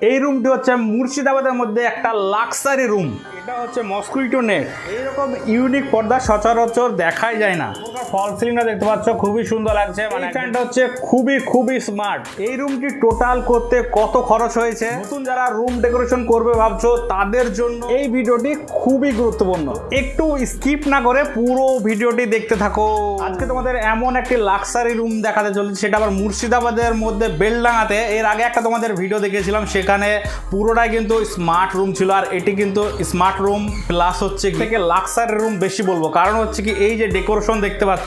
এই রুমটি হচ্ছে মুর্শিদাবাদের মধ্যে একটা লাক্সারি রুম। এটা হচ্ছে মস্কুইটো নেট। এইরকম ইউনিক পর্দা সচরাচর দেখাই যায় না। ফল সিলিংটা দেখতে পাচ্ছ খুবই সুন্দর লাগছে। মানে ফ্যানটা হচ্ছে খুবই খুবই স্মার্ট এই রুমটি টোটাল করতে কত খরচ হয়েছে? নতুন যারা রুম ডেকোরেশন করবে ভাবছ তাদের জন্য এই ভিডিওটি খুবই গুরুত্বপূর্ণ। একটু স্কিপ না করে পুরো ভিডিওটি দেখতে থাকো। আজকে তোমাদের এমন একটি লাক্সারি রুম দেখাতে চলেছে সেটা আবার মুর্শিদাবাদের মধ্যে বেলডাঙাতে এর আগে একটা তোমাদের ভিডিও দেখেছিলাম সেখানে পুরোটাই কিন্তু স্মার্ট রুম ছিল আর এটি কিন্তু স্মার্ট রুম প্লাস হচ্ছে থেকে লাক্সারি রুম বেশি বলব। কারণ হচ্ছে কি এই যে ডেকোরেশন দেখতে পাচ্ছ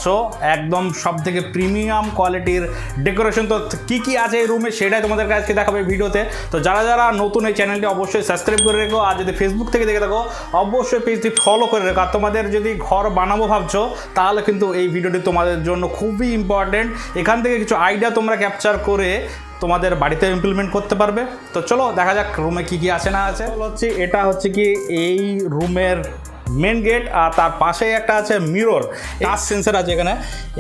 একদম সব থেকে প্রিমিয়াম কোয়ালিটির ডেকোরেশন। তো কি কি আছে এই রুমে সেটাই তোমাদের কাছে দেখাবে ভিডিওতে। তো যারা যারা নতুন এই চ্যানেলটি অবশ্যই সাবস্ক্রাইব করে রেখো, আর যদি ফেসবুক থেকে দেখে থাকো, অবশ্যই পেজটি ফলো করে রেখো। আর তোমাদের যদি ঘর বানাবো ভাবছ, তাহলে কিন্তু এই ভিডিওটি তোমাদের জন্য খুবই ইম্পর্টেন্ট এখান থেকে কিছু আইডিয়া তোমরা ক্যাপচার করে তোমাদের বাড়িতে ইমপ্লিমেন্ট করতে পারবে। তো চলো দেখা যাক রুমে কি কি আছে না আছে। হচ্ছে, এটা হচ্ছে কি এই রুমের মেন গেট আর তার পাশেই একটা আছে মিরর টাচ সেন্সার আছে এখানে।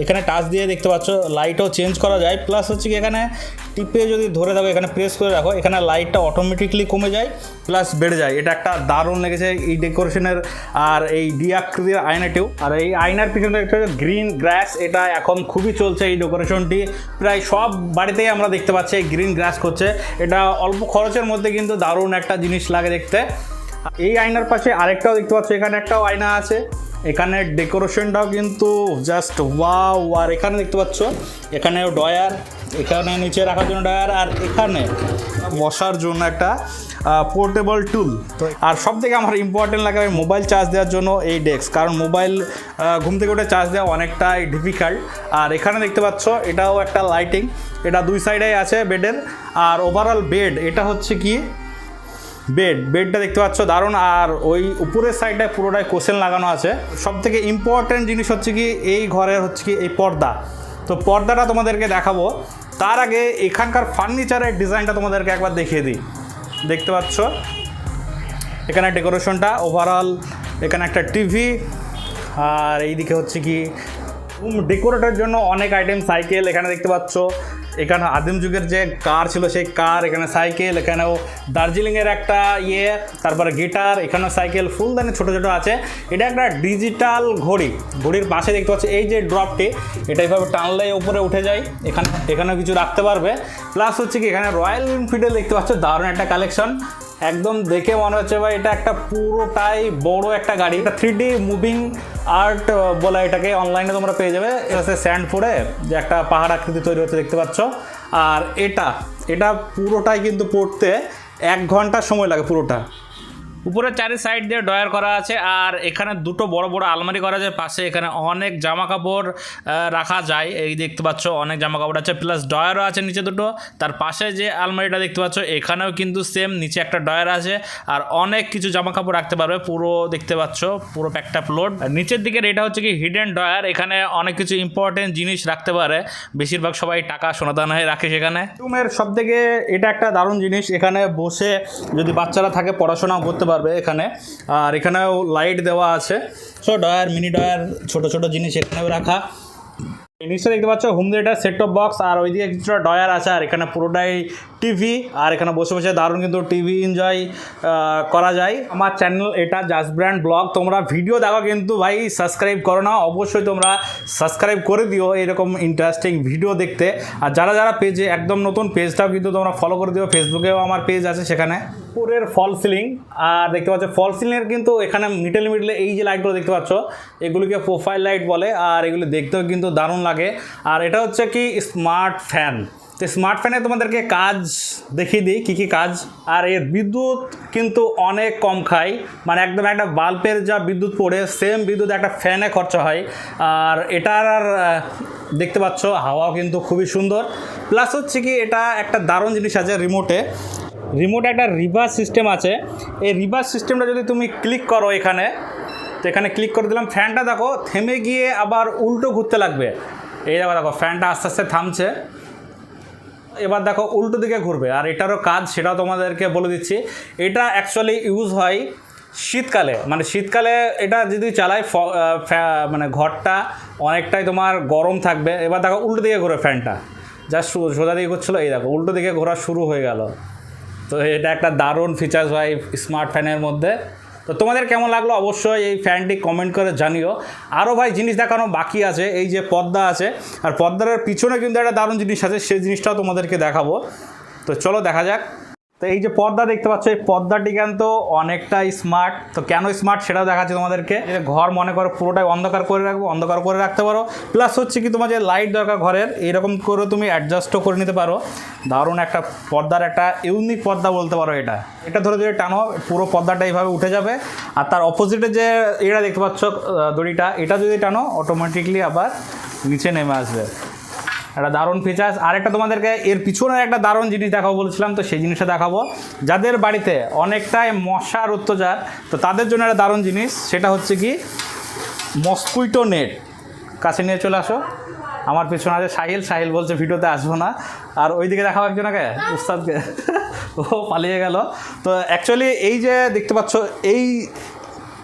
এখানে টাচ দিয়ে দেখতে পাচ্ছ লাইটও চেঞ্জ করা যায়। প্লাস হচ্ছে কি, এখানে টিপে যদি ধরে থাকো, এখানে প্রেস করে রাখো, এখানে লাইটটা অটোমেটিকলি কমে যায় প্লাস বেড়ে যায়। এটা একটা দারুণ লেগেছে এই ডেকোরেশনের আর এই ডিআকৃতির আয়নাটিও। আর এই আয়নার পিছনে একটা গ্রিন গ্রাস এটা এখন খুবই চলছে এই ডেকোরেশনটি প্রায় সব বাড়িতেই আমরা দেখতে পাচ্ছি গ্রিন গ্রাস করছে। এটা অল্প খরচের মধ্যে কিন্তু দারুণ একটা জিনিস লাগে দেখতে। এই আয়নার পাশে আরেকটাও দেখতে পাচ্ছ, এখানে একটাও আয়না আছে। এখানে ডেকোরেশনটাও কিন্তু জাস্ট ওয়াও আর এখানে দেখতে পাচ্ছ, এখানেও ডয়ার এখানে নিচে রাখার জন্য ডয়ার আর এখানে বসার জন্য একটা পোর্টেবল টুল আর সব থেকে আমার ইম্পর্টেন্ট লাগে মোবাইল চার্জ দেওয়ার জন্য এই ডেস্ক কারণ মোবাইল ঘুম থেকে উঠে চার্জ দেওয়া অনেকটাই ডিফিকাল্ট আর এখানে দেখতে পাচ্ছ, এটাও একটা লাইটিং এটা দুই সাইডেই আছে বেডের আর ওভারঅল বেড এটা হচ্ছে কি বেড, বেডটা দেখতে পাচ্ছ, দারুণ। আর ওই উপরের সাইডটায় পুরোটাই কোশেন লাগানো আছে। সব থেকে ইম্পর্ট্যান্ট জিনিস হচ্ছে কি, এই ঘরের হচ্ছে কি, এই পর্দা। তো পর্দাটা তোমাদেরকে দেখাবো। তার আগে এখানকার ফার্নিচারের ডিজাইনটা তোমাদেরকে একবার দেখিয়ে দিই। দেখতে পাচ্ছ? এখানে ডেকোরেশনটা ওভারঅল এখানে একটা টিভি আর এইদিকে হচ্ছে কি ডেকোরেটের জন্য অনেক আইটেম সাইকেল এখানে দেখতে পাচ্ছ। এখানে আদিম যুগের যে কার ছিল, সেই কার এখানে সাইকেল এখানেও দার্জিলিংয়ের একটা ইয়ে তারপরে গিটার এখানেও সাইকেল ফুলদানি ছোটো ছোটো আছে। এটা একটা ডিজিটাল ঘড়ি। ঘড়ির পাশে দেখতে পাচ্ছি, এই যে ড্রপটি, এটা এইভাবে টানলে উপরে উঠে যায়। এখানে, এখানেও কিছু রাখতে পারবে। প্লাস হচ্ছে কি, এখানে রয়্যাল এনফিল্ডে দেখতে পাচ্ছ, দারুণ একটা কালেকশন একদম দেখে মনে হচ্ছে ভাই, এটা একটা পুরোটাই বড় একটা গাড়ি। এটা থ্রি ডি মুভিং আর্ট বলে এটাকে। অনলাইনে তোমরা পেয়ে যাবে। এটা স্যান্ড ফোরে যে একটা পাহাড় আকৃতি তৈরি হচ্ছে, দেখতে পাচ্ছ। আর এটা এটা পুরোটাই কিন্তু পড়তে এক ঘণ্টা সময় লাগে পুরোটা। উপরে চারি সাইড দিয়ে ডয়ার করা আছে আর এখানে দুটো বড় বড় আলমারি করা আছে। পাশে এখানে অনেক জামা কাপড় রাখা যায়। এই দেখতে পাচ্ছ অনেক জামা কাপড় আছে প্লাস ডয়ারও আছে নিচে দুটো। তার পাশে যে আলমারিটা দেখতে পাচ্ছ, এখানেও কিন্তু সেম নিচে একটা ডয়ার আছে। আর অনেক কিছু জামা কাপড় রাখতে পারবে, পুরো দেখতে পাচ্ছ, পুরো প্যাকটা ফ্লোর নিচের দিকের এটা হচ্ছে কি হিডেন ডয়ার এখানে অনেক কিছু ইম্পর্টেন্ট জিনিস রাখতে পারে। বেশিরভাগ সবাই টাকা সোনাদান হয়ে রাখে সেখানে। রুমের সব থেকে এটা একটা দারুণ জিনিস, এখানে বসে যদি বাচ্চারা থাকে পড়াশোনাও করতে পারবে এখানে। আর এখানেও লাইট দেওয়া আছে। সো ডয়ার মিনি ডয়ার ছোট ছোট জিনিস এখানেও রাখা। এই দেখতে পাচ্ছ home theatre set top box আর ওইদিকে কিছুটা ডয়ার আছে, আর এখানে পুরোটাই টিভি আর এখানে বসে বসে দারুণ কিন্তু টিভি এনজয় করা যায়। আমার চ্যানেল এটা জাস্ট ব্র্যান্ড ব্লগ তোমরা ভিডিও দেখো কিন্তু ভাই সাবস্ক্রাইব করো না, অবশ্যই তোমরা সাবস্ক্রাইব করে দিও এরকম ইন্টারেস্টিং ভিডিও দেখতে। আর যারা যারা পেজে একদম নতুন পেজটাও কিন্তু তোমরা ফলো করে দিও। ফেসবুকেও আমার পেজ আছে সেখানে। পুরের ফল সিলিং আর দেখতে পাচ্ছ ফল সিলিংয়ের কিন্তু এখানে মিডল মিডলে এই যে লাইটগুলো দেখতে পাচ্ছ, এগুলিকে প্রোফাইল লাইট বলে। আর এগুলি দেখতেও কিন্তু দারুণ লাগে। আর এটা হচ্ছে কি স্মার্ট ফ্যান তো স্মার্ট ফ্যানে তোমাদেরকে কাজ দেখিয়ে দিই, কী কী কাজ। আর এর বিদ্যুৎ কিন্তু অনেক কম খায়। মানে একদম একটা বাল্বের যা বিদ্যুৎ পড়ে সেম বিদ্যুৎ একটা ফ্যানে খরচা হয়। আর এটার আর দেখতে পাচ্ছ, হাওয়াও কিন্তু খুবই সুন্দর। প্লাস হচ্ছে কি, এটা একটা দারুণ জিনিস আছে রিমোটে রিমোটে একটা রিভার্স সিস্টেম আছে। এই রিভার্স সিস্টেমটা যদি তুমি ক্লিক করো এখানে, তো এখানে ক্লিক করে দিলাম ফ্যানটা দেখো, থেমে গিয়ে আবার উল্টো ঘুরতে লাগবে। এই দেখো দেখো ফ্যানটা আস্তে আস্তে থামছে। এবার দেখো উল্টো দিকে ঘুরবে, আর এটারও কাজ সেটাও তোমাদেরকে বলে দিচ্ছি। এটা অ্যাকচুয়ালি ইউজ হয় শীতকালে মানে শীতকালে এটা যদি চালাই মানে ঘরটা অনেকটাই তোমার গরম থাকবে। এবার দেখো উল্টো দিকে ঘুরে ফ্যানটা যা সোজা দিকে ঘুরছিলো, এই দেখো উল্টো দিকে ঘোরা শুরু হয়ে গেল। তো এটা একটা দারুণ ফিচার্স হয় স্মার্ট ফ্যানের মধ্যে। তো তোমাদের কেমন লাগল? অবশ্যই এই ফ্যানটি কমেন্ট করে জানিও। আরও ভাই জিনিস দেখানো বাকি আছে, এই যে পর্দা আছে। আর পর্দার পিছনে কিন্তু একটা দারুণ জিনিস আছে, সেই জিনিসটাও তোমাদেরকে দেখাবো। তো চলো দেখা যাক। তো এই যে পর্দা দেখতে পাচ্ছ, এই পর্দাটি কিন্তু অনেকটা স্মার্ট তো কেন স্মার্ট সেটাও দেখাচ্ছি তোমাদেরকে। ঘর মনে করো পুরোটাই অন্ধকার করে রাখব, অন্ধকার করে রাখতে পারো। প্লাস হচ্ছে কি তোমার যে লাইট দরকার ঘরের এইরকম করে তুমি অ্যাডজাস্টও করে নিতে পারো। দারুণ একটা পর্দার একটা ইউনিক পর্দা বলতে পারো এটা। এটা ধরে ধরে টানো, পুরো পর্দাটা এইভাবে উঠে যাবে। আর তার অপোজিটে যে এটা দেখতে পাচ্ছ দড়িটা, এটা যদি টানো অটোমেটিকলি আবার নিচে নেমে আসবে। একটা দারুণ ফিচার্স আরেকটা তোমাদেরকে, এর পিছনে একটা দারুণ জিনিস দেখাবো বলছিলাম, তো সেই জিনিসটা দেখাবো। যাদের বাড়িতে অনেকটাই মশার অত্যাচার, তো তাদের জন্য একটা দারুণ জিনিস, সেটা হচ্ছে কি মস্কুইটো নেট কাছে নিয়ে চলে আসো। আমার পিছনে আছে সাহিল সাহিল বলছে ভিডিওতে আসব না। আর ওই ওইদিকে দেখাবো একজনকে উস্তাদকে। ও পালিয়ে গেল। তো অ্যাকচুয়ালি এই যে দেখতে পাচ্ছ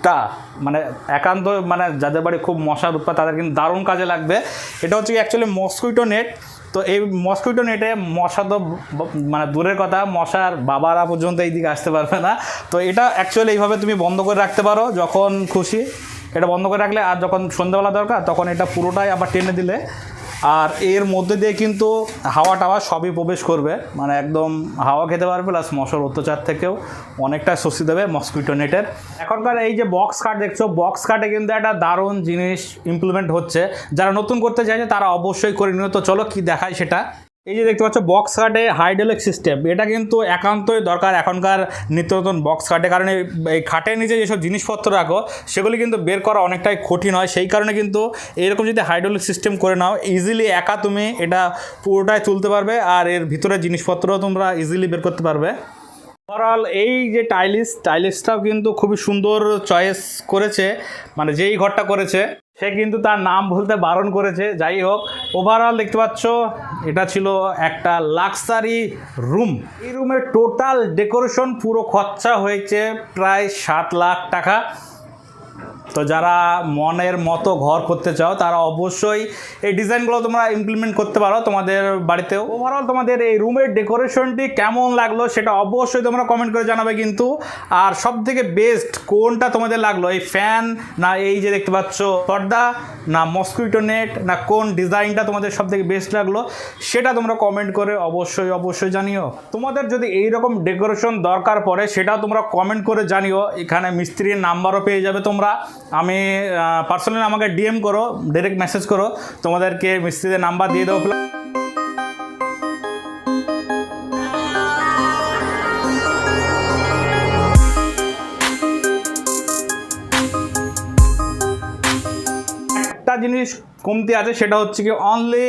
এইটা মানে একান্ত মানে যাদের বাড়ি খুব মশার উৎপাত তাদের কিন্তু দারুণ কাজে লাগবে। এটা হচ্ছে অ্যাকচুয়ালি মস্কুইটো নেট তো এই মস্কুইটো নেটে মশা তো মানে দূরের কথা, মশার বাবারা পর্যন্ত এই দিকে আসতে পারবে না। তো এটা অ্যাকচুয়ালি এইভাবে তুমি বন্ধ করে রাখতে পারো, যখন খুশি। এটা বন্ধ করে রাখলে আর যখন সন্ধ্যাবেলা দরকার, তখন এটা পুরোটাই আবার টেনে দিলে। আর এর মধ্যে দিয়ে কিন্তু হাওয়া টাওয়া সবই প্রবেশ করবে। মানে একদম হাওয়া খেতে পারবে প্লাস মশার অত্যাচার থেকেও অনেকটা স্বস্তি দেবে মসকুইটো নেটের এখনকার এই যে বক্স কাট দেখছ বক্স কাটে কিন্তু একটা দারুণ জিনিস ইমপ্লিমেন্ট হচ্ছে। যারা নতুন করতে চাইছে, তারা অবশ্যই করে নিও। তো চলো কী দেখায় সেটা। এই যে দেখতে পাচ্ছ বক্স কাটে হাইড্রোলিক সিস্টেম এটা কিন্তু একান্তই দরকার এখনকার নিত্য নতুন বক্স কাটে কারণ এই- খাটের নিচে যেসব জিনিসপত্র রাখো, সেগুলি কিন্তু বের করা অনেকটাই কঠিন হয়। সেই কারণে কিন্তু এরকম যদি হাইড্রোলিক সিস্টেম করে নাও ইজিলি একা তুমি এটা পুরোটাই তুলতে পারবে আর এর ভিতরে জিনিসপত্রও তোমরা ইজিলি বের করতে পারবে। ওভারঅল এই যে টাইলিস টাইলিসটাও কিন্তু খুবই সুন্দর চয়েস করেছে। মানে যেই ঘরটা করেছে সে কিন্তু তার নাম বলতে বারণ করেছে। যাই হোক ওভারঅল দেখতে পাচ্ছ, এটা ছিল একটা লাক্সারি রুম এই রুমের টোটাল ডেকোরেশন পুরো খরচা হয়েছে প্রায় সাত লাখ টাকা। তো যারা মনের মতো ঘর করতে চাও, তারা অবশ্যই এই ডিজাইনগুলো তোমরা ইমপ্লিমেন্ট করতে পারো তোমাদের বাড়িতেও ওভারঅল তোমাদের এই রুমের ডেকোরেশনটি কেমন লাগল সেটা অবশ্যই তোমরা কমেন্ট করে জানাবে কিন্তু। আর সব থেকে বেস্ট কোনটা তোমাদের লাগল? এই ফ্যান না এই যে দেখতে পাচ্ছ পর্দা, না মস্কুইটো নেট না কোন ডিজাইনটা তোমাদের সব থেকে বেস্ট লাগল সেটা তোমরা কমেন্ট করে অবশ্যই অবশ্যই জানিও। তোমাদের যদি এই রকম ডেকোরেশন দরকার পড়ে, সেটাও তোমরা কমেন্ট করে জানিও। এখানে মিস্ত্রির নাম্বারও পেয়ে যাবে তোমরা। আমি পার্সোনালি আমাকে ডিএম করো ডাইরেক্ট মেসেজ করো, তোমাদেরকে মিস্ত্রিদের নাম্বার দিয়ে দেবো। একটা জিনিস কমতি আছে, সেটা হচ্ছে কি অনলি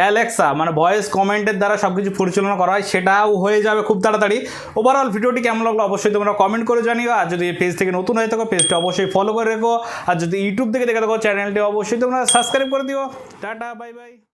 অ্যালেক্সা মানে ভয়েস কমেন্টের দ্বারা সব কিছু পরিচালনা করা হয়, সেটাও হয়ে যাবে খুব তাড়াতাড়ি। ওভারঅল ভিডিওটি কেমন লাগল অবশ্যই তোমরা কমেন্ট করে জানিও, আর যদি পেজ থেকে নতুন হয়ে থাকো পেজটা অবশ্যই ফলো করে রেখো, আর যদি ইউটিউব থেকে দেখে থাকো চ্যানেলটি অবশ্যই তোমরা সাবস্ক্রাইব করে দিও। Tata bye bye